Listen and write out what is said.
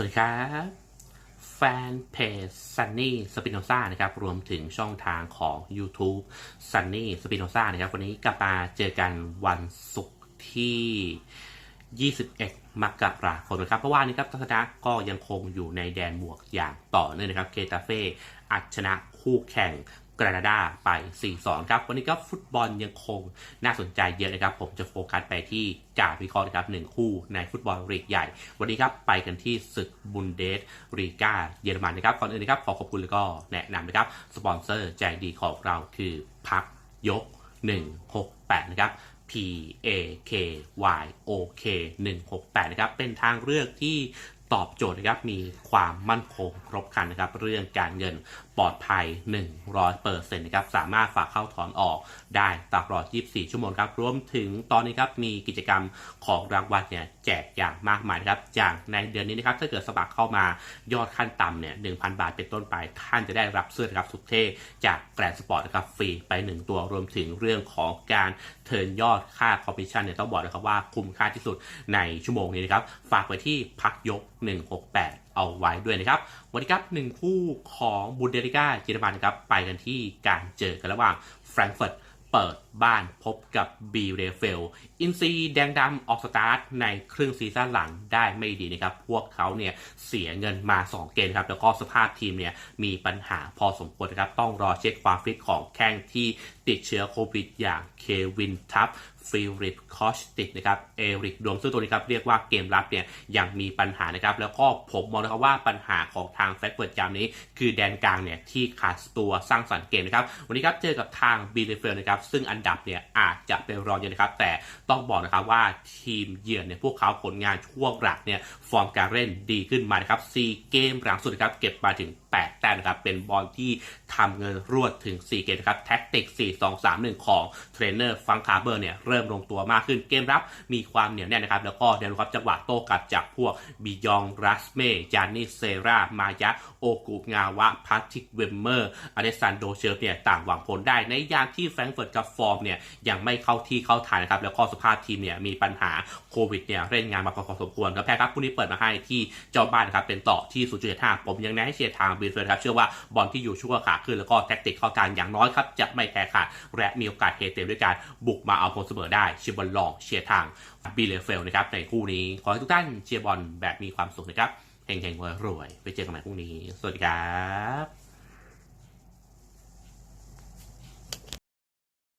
วัสดีครับ แฟนเพจ Sunny Spinoza นะครับ รวมถึงช่องทางของ YouTube Sunny Spinoza นะครับ วันนี้กลับมาเจอกันวันศุกร์ที่ 21 มกราคมนะครับ เพราะว่านี้ครับทัศนะก็ยังคงอยู่ในแดนบวกอย่างต่อเนื่องนะครับ เคตาเฟ่อัดชนะคู่แข่ง กรานาดาไป 4-2 ครับ วันนี้ก็ฟุตบอลยังคงน่าสนใจเยอะนะครับ ผมจะโฟกัสไปที่การวิเคราะห์นะครับหนึ่งคู่ในฟุตบอลลีกใหญ่ วันนี้ครับไปกันที่ศึกบุนเดสรีกาเยอรมันนะครับก่อนอื่นนะครับขอขอบคุณแล้วก็แนะนำนะครับ สปอนเซอร์ใจดีของเราคือพักยก 168 นะครับ P A K Y O K 168 นะครับ เป็นทางเลือกที่ ตอบโจทย์นะครับมีความมั่นคงครบครันนะครับ เรื่องการเงินปลอดภัย 100%นะครับสามารถฝากเข้าถอนออกได้ตลอด 24 ชั่วโมงครับรวมถึงตอนนี้ครับมีกิจกรรมของรางวัลเนี่ยแจกอย่างมากมายนะครับอย่างในเดือนนี้นะครับถ้าเกิดสมัครเข้ามายอดขั้นต่ำเนี่ย 1,000 บาทเป็นต้นไป ท่านจะได้รับเสื้อนะครับสุดเท่จากแกรนสปอร์ตนะครับฟรีไป 1 ตัวรวมถึงเรื่องของการเทิร์นยอดค่าคอมมิชชั่นเนี่ยต้องบอกนะครับว่าคุ้มค่าที่สุดในชั่วโมงนี้นะครับฝากไว้ที่พักยก168 เอาไว้ด้วยนะครับ วันนี้ครับหนึ่งคู่ของบุนเดลิก้าเยอรมันนะครับ ไปกันที่การเจอกันระหว่างแฟรงก์เฟิร์ตเปิดบ้านพบกับบีเรเฟล อินซีแดงดำออกสตาร์ทในครึ่งซีซั่นหลังได้ไม่ดีนะครับ พวกเขาเนี่ยเสียเงินมา 2 เกมครับ แล้วก็สภาพทีมเนี่ยมีปัญหาพอสมควรนะครับ ต้องรอเช็คความฟิตของแข้งที่ติดเชื้อโควิดอย่างเควินทัฟฟิลิปคอชติกนะครับเอริกดวมซึ่งตัวนี้ครับเรียกว่าเกมรับเนี่ยยังมีปัญหานะครับแล้วก็ผมมองนะครับว่าปัญหาของทางแฟกเฟิร์ดจามนี้ คือแดนกลางเนี่ยที่ขาดตัวสร้างสรรค์เกมนะครับวันนี้ครับเจอกับทางบีเลเฟลนะครับซึ่งอันดับเนี่ยอาจจะเป็นรองอยู่นะครับ แต่ต้องบอกนะครับว่าทีมเยือนเนี่ยพวกเขาผลงานช่วงหลักเนี่ยฟอร์มการเล่นดีขึ้นมานะครับ4เกมหลังสุดนะครับเก็บมาถึง 8 แต้มนะครับเป็นบอลที่ทำเงินรวดถึง 4 เกมนะครับแท็กติก 4 2 3 1 ของเทรนเนอร์ฟังคาร์เบอร์เนี่ยเริ่มลงตัวมากขึ้นเกมรับมีความเหนียวแน่นนะครับ แล้วก็เดนครับจังหวะโต้กลับจากพวกบิยองรัสเมจานิเซรามายะโอกุงาวะพัทติกเวมเมอร์อเลสซานโดเชลเนี่ยต่างหวังผลได้ในยามที่แฟรงก์เฟิร์ตกับฟอร์มเนี่ยยังไม่เข้าที่เข้าทางนะครับแล้วก็สภาพทีมเนี่ยมีปัญหาโควิดเนี่ยเล่นงานมาพอสมควรครับแพ้ครับคู่นี้เปิดมาให้ที่เจ้าบ้านครับเป็นต่อที่ 0.75 ผมยังแนะให้เชียร์ทางบีเฟอร์ครับเชื่อว่าบอลที่อยู่ช่วงขาขึ้นแล้วก็แท็กติกเข้าทางอย่างน้อยครับจะไม่แพ้ขาดและมีโอกาสเฮเต็มด้วยการบุกมาเอาผลเสมอได้เชียร์บอลลองเชียร์ทางบีเลเฟลนะครับในคู่นี้ ขอให้ทุกท่านเชียร์บอลแบบมีความสุขนะครับเฮงๆรวยๆไปเจอกันใหม่พรุ่งนี้ สวัสดีครับ